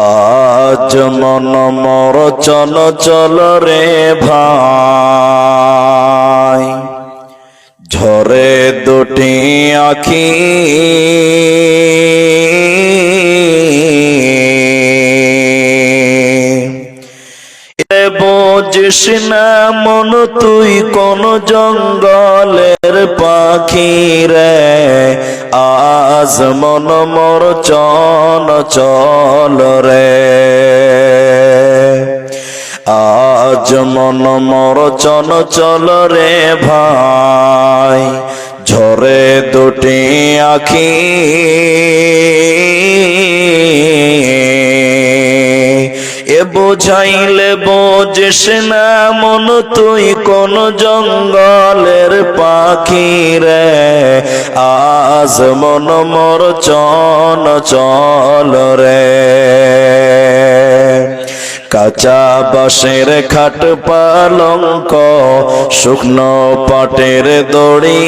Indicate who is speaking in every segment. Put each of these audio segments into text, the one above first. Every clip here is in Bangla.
Speaker 1: আজ মন মর চল চল রে ভাই। ঝরে দুটি আখি। বোঝিস না মন, তুই কোন জঙ্গলের পাখি রে? আজ মন মোর চল চল রে। আজ মন মোর চল চল রে ভাই, ঝরে দুটি আখি। বোঝাইলে বোঝিস না মন, তুই কোন জঙ্গলের পাখি রে। আজ মন মোর চন, চল রে। কাঁচা বাঁশের খাট পালঙ্ক, শুকনো পাটের দড়ি।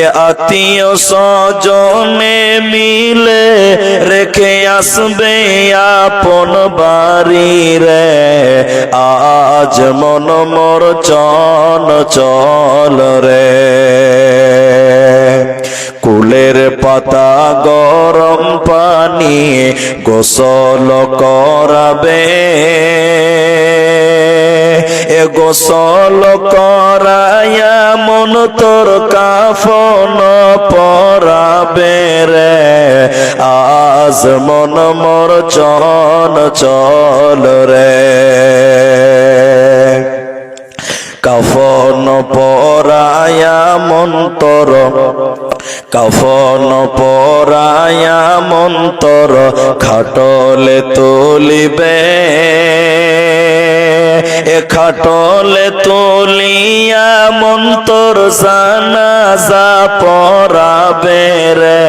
Speaker 1: এ আত্মীয় স্বজনে মিলে রেখে আসবে আপন বাড়ি রে? আজ মন মোর চল চল রে। কুলের পাতা গরম পানি গোসল করাবে। এ গোসল করায়া মন তোর কাফন পরাবে রে। আজ মন মোর চল চল রে। কাফন পরায়া মন্তর, কাফন পরায়া মন্তর, খাটলে তুলিবে। এ খাটলে তুলিয়া মন্তর জানাজা পরাবে রে।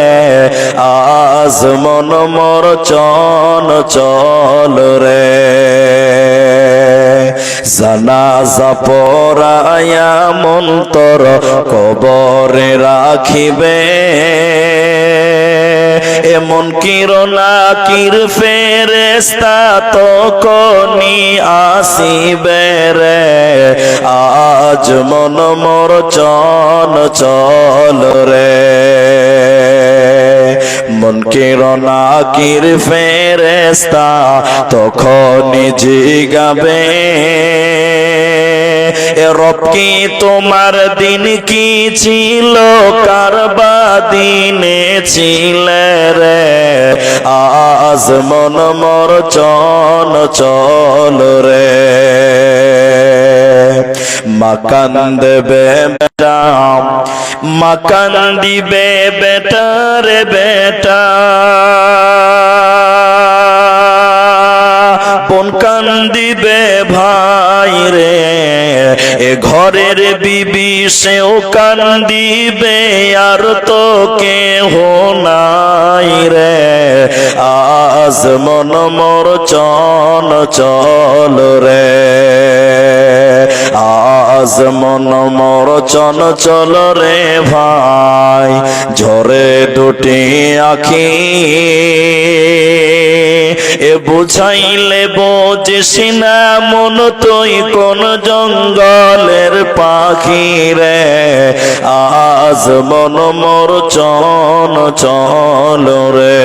Speaker 1: আজ মন মর চন চল রে। জানাজা পরায়া মন্তর কবরে রাখিবে। এমন কিরণা কির ফেরেস্তা তো কনি আসিবে রে। আজ মন মোর চল চল রে। মন কিরণা কির ফেরেস্তা তখন জিগাবে। রব কি তোমার দিন কি ছিল? কারবা দিনে ছিলে রে। আজ মন মর চন চল রে। মাকান দেবে বেটা, মাকান দিবে বেটা রে বেটা। ঘরের বিবি সেও কান্দিবে, আর তো কেহ নাই রে। আজ মন মোর চল চল রে। আজ মন মোর চল চল রে ভাই, ঝরে দুটি আখি। এ বুঝাইলে বোঝিস না মন তুই কোন জঙ্গলের পাখি রে। আজ মন মোর চল চল রে।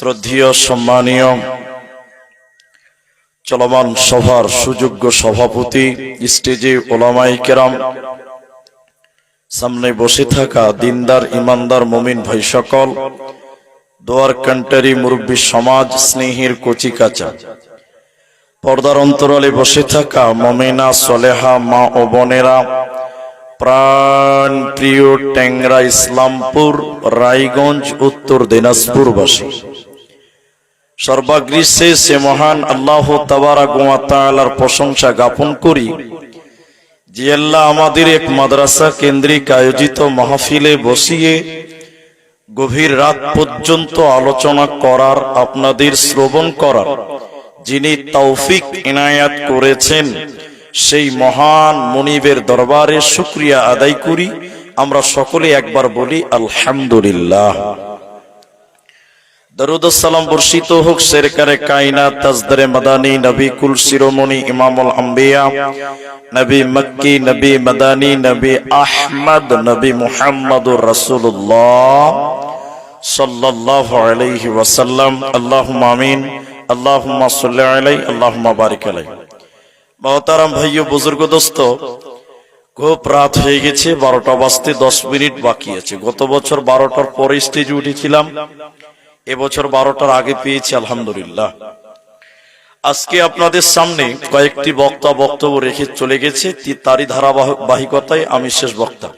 Speaker 1: শ্রদ্ধীয় সম্মানীয়, চলমান সভার সুযোগ্য সভাপতি, স্টেজে ওলামাই কেরাম, সামনে বসে থাকা দিনদার, ইমানদার, মমিন ভাই সকল দোয়ার কান্টারি মুরব্বী সমাজ স্নেহের কচি কাচা। পর্দার অন্তরালে বসে থাকা মমিনা, সলেহা, মা ও বোনেরা, প্রাণ প্রিয় ট্যাংরা ইসলামপুর, রায়গঞ্জ, উত্তর দিনাজপুর দিনাজপুরবাসী। সর্বাগ্রীষে সে মহান আল্লাহ তাবারা গোয়া তাআলার প্রশংসা জ্ঞাপন করি, যে আল্লাহ আমাদের এক মাদ্রাসা কেন্দ্রিক আয়োজিত মাহফিলে বসিয়ে গভীর রাত পর্যন্ত আলোচনা করার, আপনাদের শ্রবণ করার। যিনি তৌফিক ইনায়াত করেছেন, সেই মহান মনিবের দরবারে শুক্রিয়া আদায় করি। আমরা সকলে একবার বলি, আলহামদুলিল্লাহ। দরুদ সালাম বর্ষিত হোক সেরকারে কায়না তাজদারে মাদানী, নবী কুল শিরোমণি, ইমামুল আম্বিয়া, নবী মক্কি, নবী মাদানী, নবী আহমদ, নবী মুহাম্মদুর রাসূলুল্লাহ সাল্লাল্লাহু আলাইহি ওয়াসাল্লাম। আল্লাহুম্মা আমিন, আল্লাহুম্মা সাল্লি আলাইহি, আল্লাহুম্মা বারিক আলাইহি। মহতারাম ভাইও বুজুর্গ দোস্ত, খুব রাত হয়ে গেছে, বারোটা বাজতে দশ মিনিট বাকি আছে। গত বছর বারোটার পরে স্টেজে উঠেছিলাম। এবছর বারোটার আগে পেয়েছি, আলহামদুলিল্লাহ। আজকে আপনাদের সামনে কয়েকটি বক্তা বক্তব্য রেখে চলে গেছে তারই ধারাবাহিকতায় আমি শেষ বক্তা।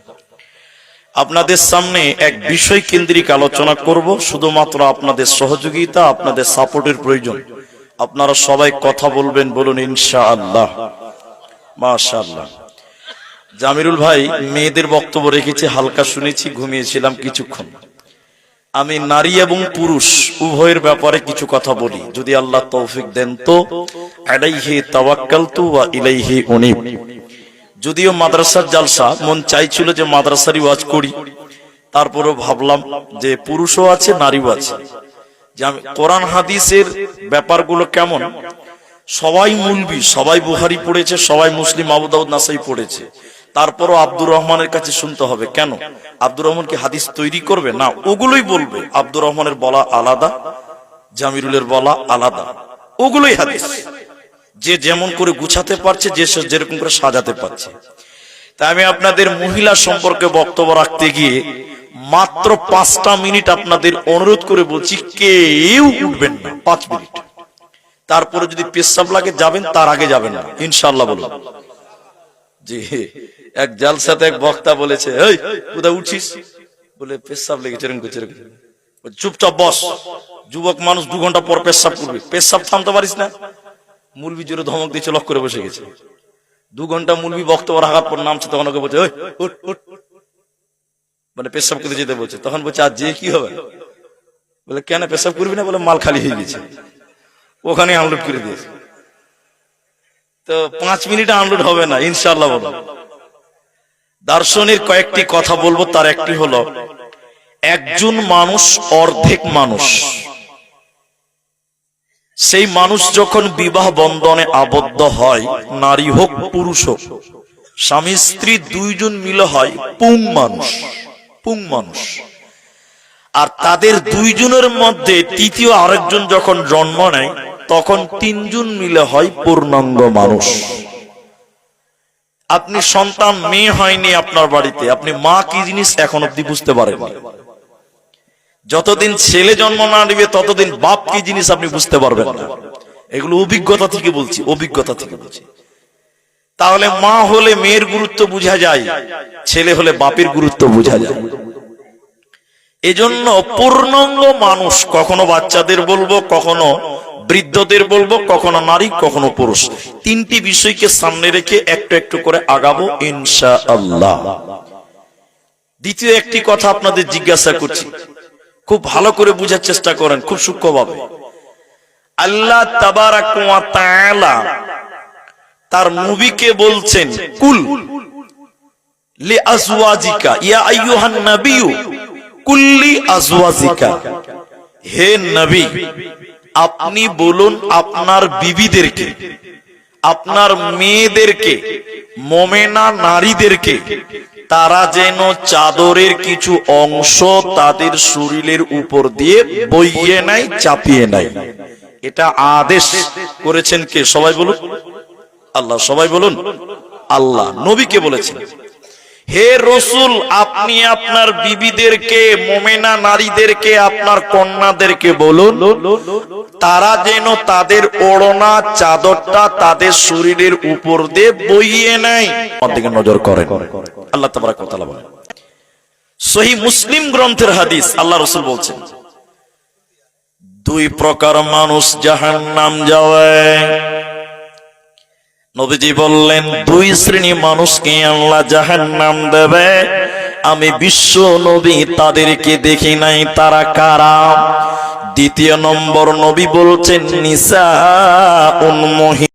Speaker 1: আপনাদের সামনে এক বিষয় কেন্দ্রিক আলোচনা করব, শুধুমাত্র আপনাদের সহযোগিতা, আপনাদের সাপোর্টের প্রয়োজন। আপনারা সবাই কথা বলবেন বলুন ইনশা আল্লাহ মাশাআল্লাহ। জামিরুল ভাই, মেয়েদের বক্তব্য রেখেছি, হালকা শুনেছি, ঘুমিয়েছিলাম কিছুক্ষণ। আমি নারী এবং পুরুষ, উভয়ের ব্যাপারে কিছু কথা বলি। যদি আল্লাহ তৌফিক দেন তো যদিও মাদ্রাসার জালসা, মন চাইছিল যে মাদ্রাসারই ওয়াজ করি। তারপরেও ভাবলাম যে পুরুষও আছে, নারীও আছে। যে আমি কোরআন হাদিসের ব্যাপারগুলো কেমন? সবাই মুলবি, সবাই বুহারি পড়েছে, সবাই মুসলিম, আবু দাউদ, নাসাই পড়েছে। তারপরও আব্দুর রহমানের কাছে শুনতে হবে। কেন? আব্দুর রহমান কি হাদিস তৈরি করবে? না, ওগুলোই বলবে। আব্দুর রহমানের বলা আলাদা, জামিরুলের বলা আলাদা। ওগুলোই হাদিস। যে যেমন করে গুছাতে পারছে, যে যেরকম করে সাজাতে পারছে। তাই আমি আপনাদের মহিলা সম্পর্কে বক্তব্য রাখতে গিয়ে মাত্র পাঁচটা মিনিট আপনাদের অনুরোধ করে বলছি, কেউ উঠবেন না, পাঁচ মিনিট। তারপরে যদি পেশাব লাগে, যাবেন, তার আগে যাবেন না। ইনশাল্লাহ বলুন জি এক জালসাতে এক বক্তা বলেছে এই কোথায় উঠছিস? বলে পেশাব লেগেছে এরকম করছে এরকম চুপচাপ বস। যুবক মানুষ দু ঘণ্টা পর পেশাব করবে। পেশাব থামতে পারিস না? মুলবি জোরে ধমক দিয়েছে, লক করে বসে গেছে। দু ঘণ্টা মুলবি বক্তব্য রাখার পর নামছে, তখন ওকে বলছে। মানে পেশাব করতে যেতে বলছে? তখন বলছে আর যে কি হবে? বলে, কেন পেশাব করবি না? বলে, মাল খালি হয়ে গেছে। ওখানে আনলোড করে দিয়েছে। তো পাঁচ মিনিটে আনলোড হবে না ইনশাল্লাহ বলো। দার্শনিক কয়েকটি কথা বলব, তার একটি হলো, একজন মানুষ অর্ধেক মানুষ। সেই মানুষ যখন বিবাহ বন্ধনে আবদ্ধ হয়, নারী হোক, পুরুষ হোক, স্বামী, স্ত্রী দুইজন মিলে হয় পুং মানুষ পুং মানুষ। আর তাদের দুইজনের মধ্যে তৃতীয় আরেকজন যখন জন্ম নেয়, তখন তিনজন মিলে হয় পূর্ণাঙ্গ মানুষ। আপনি সন্তান, মেয়ে হয়নি আপনার বাড়িতে। আপনি মা কি জিনিস এখন অব্দি বুঝতে পারেন যতদিন ছেলে জন্ম না নেবে, ততদিন বাপ কি জিনিস আপনি বুঝতে পারবেন না। এগুলো অভিজ্ঞতা থেকে বলছি, অভিজ্ঞতা থেকে বলছি। তাহলে মা হলে মেয়ের গুরুত্ব বোঝা যায়, ছেলে হলে বাপের গুরুত্ব বোঝা যায়। এজন্য পূর্ণাঙ্গ মানুষ, কখনো বাচ্চাদের বলব, কখনো বৃদ্ধদের বলব, কখনো নারী, কখনো পুরুষ। তিনটি বিষয়কে সামনে রেখে একটু একটু করে আগাবো ইনশা আল্লাহ দ্বিতীয় একটি কথা আপনাদের জিজ্ঞাসা করছি। খুব ভালো করে বুঝার চেষ্টা করেন, খুব সূক্ষ্মভাবে। আল্লাহ তার নবীকে বলছেন, কুল লি আজওয়াজিকা, ইয়া আইয়ুহান নাবিয়্যু কুল্লি আজওয়াজিকা। হে নবী আপনি বলুন আপনার বিবিদেরকে, আপনার মেয়েদেরকে, মোমেনা নারীদেরকে, তারা যেন চাদরের কিছু অংশ তাদের শরীরের উপর দিয়ে বইয়ে নেয় চাপিয়ে নেয় এটা আদেশ করেছেন কে? সবাই বলুন। আল্লাহ সবাই বলুন। আল্লাহ নবীকে বলেছেন। হে রসুল, আপনি আপনার বিবিদেরকে, মোমেনা নারীদেরকে, আপনার কন্যাদেরকে বলুন, তারা যেন তাদের ওড়না, চাদরটা তাদের শরীরের উপর দিয়ে বইয়ে নেয়। দিকে নজর করেন। আল্লাহ ওয়া তাআলা বলেন। সহি মুসলিম গ্রন্থের হাদিস, আল্লাহ রসুল বলছেন, দুই প্রকার মানুষ জাহান নাম যাওয়ায় নবীজি বললেন, দুই শ্রেণি মানুষকে আল্লাহ জাহান নাম দেবে। আমি বিশ্ব নবী তাদেরকে দেখি নাই, তারা কারা? দ্বিতীয় নম্বর নবী বলছেন নিসা উন্মহি